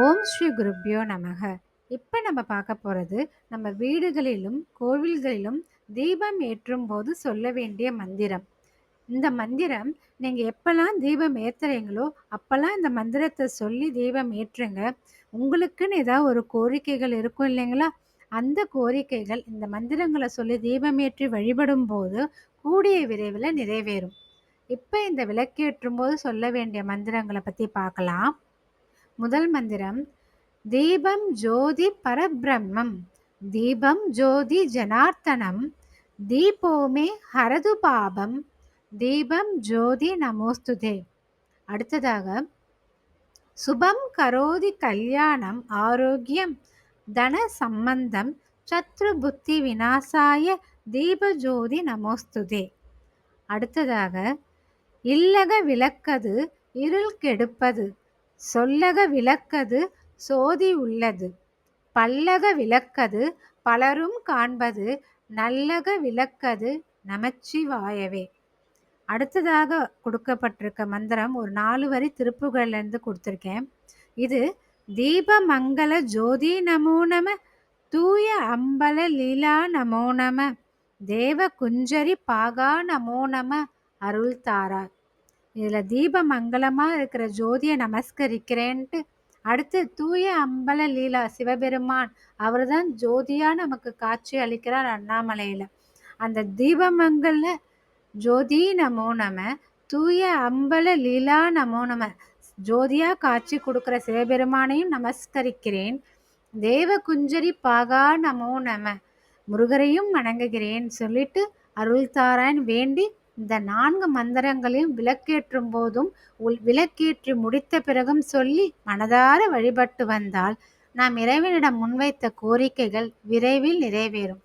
ஓம் ஸ்ரீ குருப்யோ நமக. இப்போ நம்ம பார்க்க போகிறது நம்ம வீடுகளிலும் கோவில்களிலும் தீபம் ஏற்றும் போது சொல்ல வேண்டிய மந்திரம். இந்த மந்திரம் நீங்கள் எப்போல்லாம் தீபம் ஏற்றுறீங்களோ அப்போல்லாம் இந்த மந்திரத்தை சொல்லி தீபம் ஏற்றுங்க. உங்களுக்குன்னு ஏதாவது ஒரு கோரிக்கைகள் இருக்கும் இல்லைங்களா? அந்த கோரிக்கைகள் இந்த மந்திரங்களை சொல்லி தீபம் ஏற்றி வழிபடும் போது கூடிய விரைவில் நிறைவேறும். இப்போ இந்த விளக்கேற்றும் போது சொல்ல வேண்டிய மந்திரங்களை பற்றி பார்க்கலாம். முதல் மந்திரம் தீபம் ஜோதி பரபிரம்மம் தீபம் ஜோதி ஜனார்த்தனம் தீபோமே ஹரது பாபம் தீபம் ஜோதி நமோஸ்துதே. அடுத்ததாக சுபம் கரோதி கல்யாணம் ஆரோக்கியம் தன சம்பந்தம் சத்ரு புத்தி விநாசாய தீபஜோதி நமோஸ்துதே. அடுத்ததாக இல்லக விளக்கது இருள் கெடுப்பது சொல்லக விளக்கது சோதி உள்ளது. பல்லக விளக்கது பலரும் காண்பது நல்லக விளக்கது நமச்சிவாயவே அடுத்ததாக கொடுக்கப்பட்டிருக்க மந்திரம் ஒரு நாலு வரி திருப்புகள்லேருந்து கொடுத்துருக்கேன். இது தீபமங்கல ஜோதி நமோ நம தூய அம்பல லீலா நமோ நம தேவ குஞ்சரி பாகா நமோ நம அருள் தாரார் இதில் தீப மங்களமாக இருக்கிற ஜோதியை நமஸ்கரிக்கிறேன்ட்டு அடுத்து தூய அம்பல லீலா சிவபெருமான் அவர் தான் ஜோதியாக நமக்கு காட்சி அளிக்கிறார் அண்ணாமலையில். அந்த தீபமங்கல ஜோதி நமோ நம தூய அம்பல லீலா நமோ நம ஜோதியாக காட்சி கொடுக்குற சிவபெருமானையும் நமஸ்கரிக்கிறேன். தேவ குஞ்சரி பாகா நமோ நம முருகரையும் வணங்குகிறேன் சொல்லிட்டு அருள்தாரான் வேண்டி இந்த நான்கு மந்திரங்களையும் விளக்கேற்றும் போதும் உள் விளக்கேற்றி முடித்த பிறகும் சொல்லி மனதார வழிபட்டு வந்தால் நாம் இறைவனிடம் முன்வைத்த கோரிக்கைகள் விரைவில் நிறைவேறும்.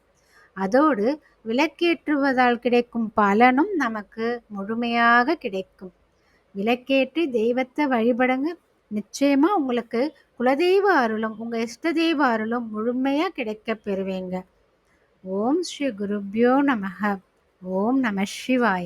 அதோடு விளக்கேற்றுவதால் கிடைக்கும் பலனும் நமக்கு முழுமையாக கிடைக்கும். விளக்கேற்றி தெய்வத்தை வழிபடுங்க. நிச்சயமா உங்களுக்கு குலதெய்வ அருளும் உங்கள் இஷ்ட தெய்வ அருளும் முழுமையாக கிடைக்க பெறுவீங்க. ஓம் ஸ்ரீ குருப்யோ நமக ஓம் நம சிவாய